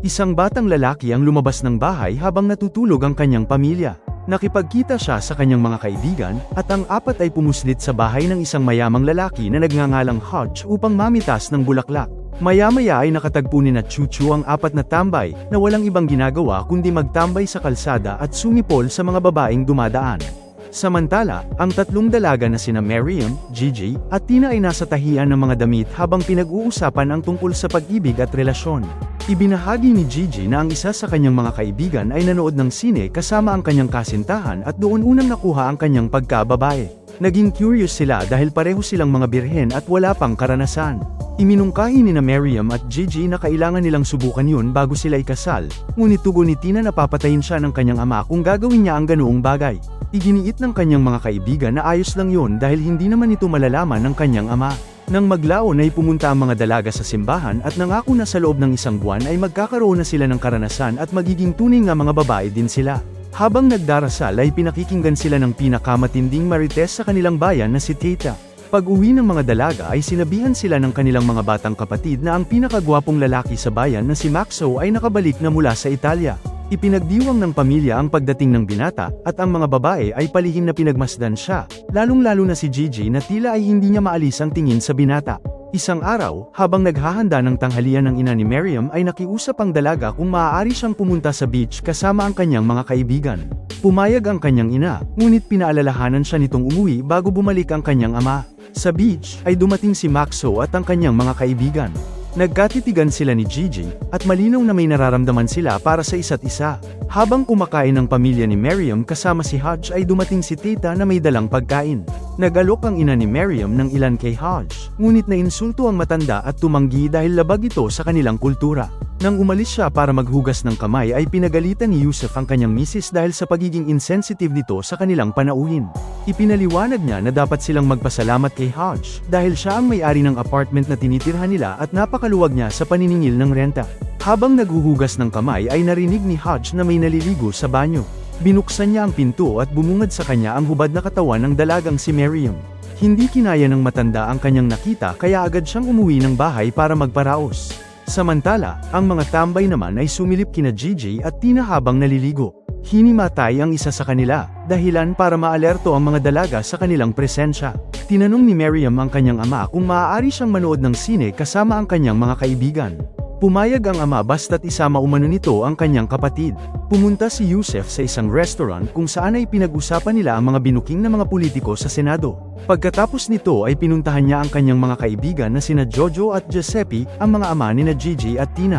Isang batang lalaki ang lumabas ng bahay habang natutulog ang kanyang pamilya. Nakipagkita siya sa kanyang mga kaibigan, at ang apat ay pumuslit sa bahay ng isang mayamang lalaki na nagngangalang Hodge upang mamitas ng bulaklak. Maya-maya ay nakatagpo ni na Chuchu ang apat na tambay, na walang ibang ginagawa kundi magtambay sa kalsada at sumipol sa mga babaeng dumadaan. Samantala, ang tatlong dalaga na sina Miriam, Gigi, at Tina ay nasa tahian ng mga damit habang pinag-uusapan ang tungkol sa pag-ibig at relasyon. Ibinahagi ni Gigi na ang isa sa kanyang mga kaibigan ay nanood ng sine kasama ang kanyang kasintahan at doon unang nakuha ang kanyang pagkababae. Naging curious sila dahil pareho silang mga birhen at wala pang karanasan. Iminungkahi ni na Miriam at Gigi na kailangan nilang subukan yun bago sila ikasal, ngunit tugon ni Tina na papatayin siya ng kanyang ama kung gagawin niya ang ganoong bagay. Iginiit ng kanyang mga kaibigan na ayos lang yun dahil hindi naman ito malalaman ng kanyang ama. Nang maglaon ay pumunta ang mga dalaga sa simbahan at nangako na sa loob ng isang buwan ay magkakaroon na sila ng karanasan at magiging tunay nga mga babae din sila. Habang nagdarasal ay pinakikinggan sila ng pinakamatinding marites sa kanilang bayan na si Tita. Pag uwi ng mga dalaga ay sinabihan sila ng kanilang mga batang kapatid na ang pinakagwapong lalaki sa bayan na si Maxo ay nakabalik na mula sa Italia. Ipinagdiwang ng pamilya ang pagdating ng binata, at ang mga babae ay palihim na pinagmasdan siya, lalong-lalo na si Gigi na tila ay hindi niya maalis ang tingin sa binata. Isang araw, habang naghahanda ng tanghalian ng ina ni Miriam ay nakiusap ang dalaga kung maaari siyang pumunta sa beach kasama ang kanyang mga kaibigan. Pumayag ang kanyang ina, ngunit pinaalalahanan siya nitong umuwi bago bumalik ang kanyang ama. Sa beach, ay dumating si Maxo at ang kanyang mga kaibigan. Nagkatitigan sila ni Gigi, at malinaw na may nararamdaman sila para sa isa't isa. Habang kumakain ng pamilya ni Miriam kasama si Hodge ay dumating si Tita na may dalang pagkain. Nagalok ang ina ni Miriam ng ilan kay Hodge, ngunit nainsulto ang matanda at tumanggi dahil labag ito sa kanilang kultura. Nang umalis siya para maghugas ng kamay ay pinagalitan ni Yusuf ang kanyang misis dahil sa pagiging insensitive nito sa kanilang panauhin. Ipinaliwanag niya na dapat silang magpasalamat kay Hodge dahil siya ang may-ari ng apartment na tinitirhan nila at napakaluwag niya sa paniningil ng renta. Habang naghuhugas ng kamay ay narinig ni Hodge na may naliligo sa banyo. Binuksan niya ang pinto at bumungad sa kanya ang hubad na katawan ng dalagang si Miriam. Hindi kinaya ng matanda ang kanyang nakita kaya agad siyang umuwi ng bahay para magparaos. Samantala, ang mga tambay naman ay sumilip kina Gigi at Tina habang naliligo. Hinimatay ang isa sa kanila, dahilan para maalerto ang mga dalaga sa kanilang presensya. Tinanong ni Miriam ang kanyang ama kung maaari siyang manood ng sine kasama ang kanyang mga kaibigan. Pumayag ang ama basta't isama umano nito ang kanyang kapatid. Pumunta si Yusef sa isang restaurant kung saan ay pinag-usapan nila ang mga binuking na mga politiko sa Senado. Pagkatapos nito ay pinuntahan niya ang kanyang mga kaibigan na sina Jojo at Giuseppe, ang mga ama ni na Gigi at Tina.